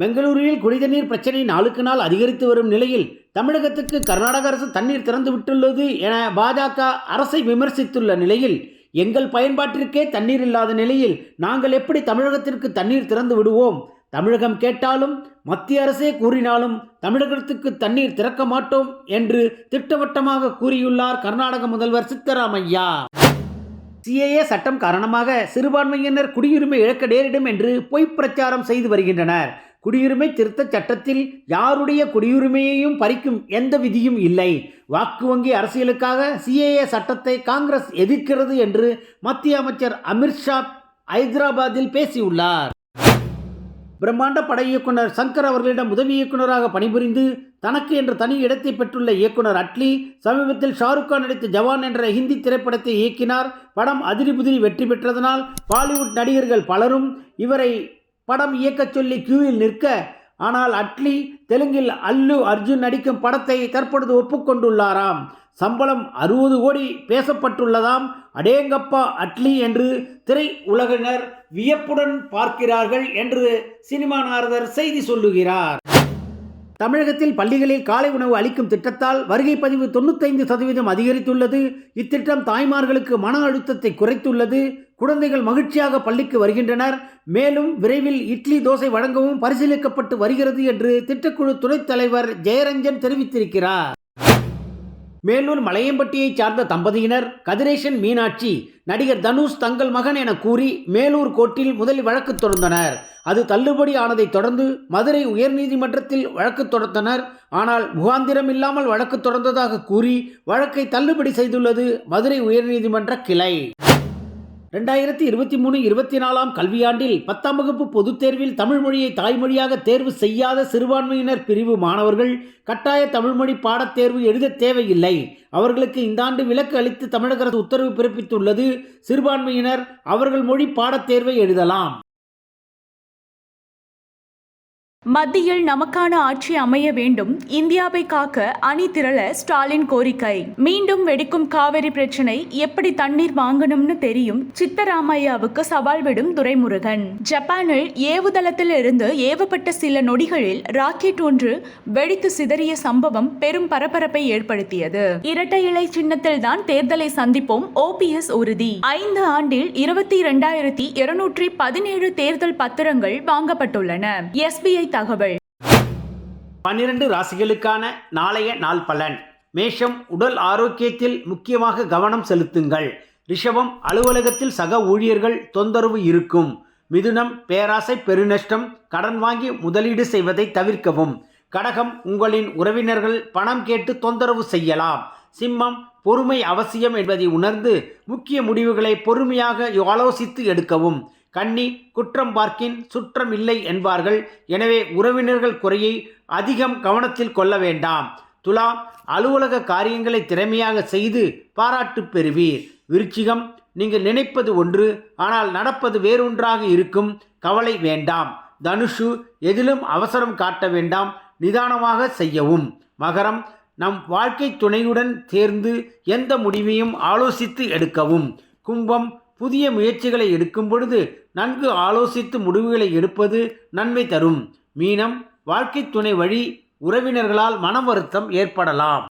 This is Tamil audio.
பெங்களூருவில் குடிதண்ணீர் பிரச்சினை நாளுக்கு நாள் அதிகரித்து வரும் நிலையில் தமிழகத்துக்கு கர்நாடக அரசு தண்ணீர் திறந்து விட்டுள்ளது என பாஜக அரசை விமர்சித்துள்ள நிலையில் எங்கள் பயன்பாட்டிற்கே தண்ணீர் இல்லாத நிலையில் நாங்கள் எப்படி தமிழகத்திற்கு தண்ணீர் திறந்து விடுவோம்? தமிழகம் கேட்டாலும் மத்திய அரசே கூறினாலும் தமிழகத்துக்கு தண்ணீர் திறக்க மாட்டோம் என்று திட்டவட்டமாக கூறியுள்ளார் கர்நாடக முதல்வர் சித்தராமையா. சிஏஏ சட்டம் காரணமாக சிறுபான்மையினர் குடியுரிமை இழக்க நேரிடும் என்று பொய்ப் பிரச்சாரம் செய்து வருகின்றனர். குடியுரிமை திருத்த சட்டத்தில் யாருடைய குடியுரிமையையும் பறிக்கும் எந்த விதியும் இல்லை. வாக்கு வங்கி அரசியலுக்காக சிஏஏ சட்டத்தை காங்கிரஸ் எதிர்க்கிறது என்று மத்திய அமைச்சர் அமித்ஷா ஹைதராபாத்தில் பேசியுள்ளார். பிரம்மாண்ட படை இயக்குனர் சங்கர் அவர்களிடம் உதவி இயக்குனராக பணிபுரிந்து தனக்கு என்று தனி இடத்தை பெற்றுள்ள இயக்குனர் அட்லி சமீபத்தில் ஷாருக் கான் நடித்த ஜவான் என்ற ஹிந்தி திரைப்படத்தை இயக்கினார். படம் அதிரி புதிரி வெற்றி பெற்றதனால் பாலிவுட் நடிகர்கள் பலரும் இவரை படம் இயக்கச் சொல்லி கியூவில் நிற்க ஆனால் அட்லி தெலுங்கில் அல்லு அர்ஜுன் நடிக்கும் படத்தை தற்பொழுது ஒப்புக்கொண்டுள்ளாராம். சம்பளம் அறுபது கோடி பேசப்பட்டுள்ளதாம். அடேங்கப்பா அட்லி என்று திரை உலகினர் வியப்புடன் பார்க்கிறார்கள் என்று சினிமா நாரதர் செய்தி சொல்லுகிறார். தமிழகத்தில் பள்ளிகளில் காலை உணவு அளிக்கும் திட்டத்தால் வருகை பதிவு தொண்ணூத்தைந்து சதவீதம் அதிகரித்துள்ளது. இத்திட்டம் தாய்மார்களுக்கு மன அழுத்தத்தை குறைத்துள்ளது. குழந்தைகள் மகிழ்ச்சியாக பள்ளிக்கு வருகின்றனர். மேலும் விரைவில் இட்லி தோசை வழங்கவும் பரிசீலிக்கப்பட்டு வருகிறது என்று திட்டக்குழு துணைத் தலைவர் ஜெயரஞ்சன் தெரிவித்திருக்கிறார். மேலூர் மலையம்பட்டியைச் சார்ந்த தம்பதியினர் கதிரேசன் மீனாட்சி நடிகர் தனுஷ் தங்கள் மகன் என கூறி மேலூர் கோர்ட்டில் முதலில் வழக்கு தொடர்ந்தனர். அது தள்ளுபடி ஆனதைத் தொடர்ந்து மதுரை உயர்நீதிமன்றத்தில் வழக்கு தொடர்ந்தனர். ஆனால் முகாந்திரம் இல்லாமல் வழக்கு தொடர்ந்ததாக கூறி வழக்கை தள்ளுபடி செய்துள்ளது மதுரை உயர்நீதிமன்ற கிளை. ரெண்டாயிரத்தி இருபத்தி மூணு இருபத்தி நாலாம் கல்வியாண்டில் பத்தாம் வகுப்பு பொதுத் தேர்வில் தமிழ் மொழியை தாய்மொழியாக தேர்வு செய்யாத சிறுபான்மையினர் பிரிவு மாணவர்கள் கட்டாய தமிழ்மொழி பாடத் தேர்வு எழுத தேவையில்லை. அவர்களுக்கு இந்த ஆண்டு விலக்கு அளித்து தமிழக அரசு உத்தரவு பிறப்பித்துள்ளது. சிறுபான்மையினர் அவர்கள் மொழி பாடத் தேர்வை எழுதலாம். மத்தியில் நமக்கான ஆட்சி அமைய வேண்டும். இந்தியாவை காக்க அணி திரள ஸ்டாலின் கோரிக்கை. மீண்டும் வெடிக்கும் காவிரி பிரச்சனை எப்படி தண்ணீர் வாங்கணும்னு தெரியும்? சித்தராமையாவுக்கு சவால் விடும் துரைமுருகன். ஜப்பானில் ஏவுதளத்தில் இருந்து ஏவப்பட்ட சில நொடிகளில் ராக்கெட் ஒன்று வெடித்து சிதறிய சம்பவம் பெரும் பரபரப்பை ஏற்படுத்தியது. இரட்டை இலை சின்னத்தில் தான் தேர்தலை சந்திப்போம். ஓபிஎஸ் உறுதி. ஐந்து ஆண்டில் இருபத்தி இரண்டாயிரத்தி இருநூற்றி பதினேழு தேர்தல் பத்திரங்கள் வாங்கப்பட்டுள்ளன. எஸ்பிஐ தகவல். பன்னிரண்டு ராசிகளுக்கான நாளைய நாள் பலன். மேஷம் உடல் ஆரோக்கியத்தில் முக்கியமாக கவனம் செலுத்துங்கள். ரிஷபம் அலுவலகத்தில் சக ஊழியர்கள் தொந்தரவு இருக்கும். மிதுனம் பேராசை பெருநஷ்டம் கடன் வாங்கி முதலீடு செய்வதை தவிர்க்கவும். கடகம் உங்களின் உறவினர்கள் பணம் கேட்டு தொந்தரவு செய்யலாம். சிம்மம் பொறுமை அவசியம் என்பதை உணர்ந்து முக்கிய முடிவுகளை பொறுமையாக ஆலோசித்து எடுக்கவும். கன்னி குற்றம் பார்க்கின் சுற்றம் இல்லை என்பார்கள். எனவே உறவினர்கள் குறையை அதிகம் கவனத்தில் கொள்ள வேண்டாம். துலாம் அலுவலக காரியங்களை திறமையாக செய்து பாராட்டு பெறுவீர். விருச்சிகம் நீங்கள் நினைப்பது ஒன்று ஆனால் நடப்பது வேறொன்றாக இருக்கும். கவலை வேண்டாம். தனுஷு எதிலும் அவசரம் காட்ட வேண்டாம். நிதானமாக செய்யவும். மகரம் நம் வாழ்க்கை துணையுடன் சேர்ந்து எந்த முடிவையும் ஆலோசித்து எடுக்கவும். கும்பம் புதிய முயற்சிகளை எடுக்கும் பொழுது நன்கு ஆலோசித்து முடிவுகளை எடுப்பது நன்மை தரும். மீனம் வாழ்க்கை துணை வழி உறவினர்களால் மன வருத்தம் ஏற்படலாம்.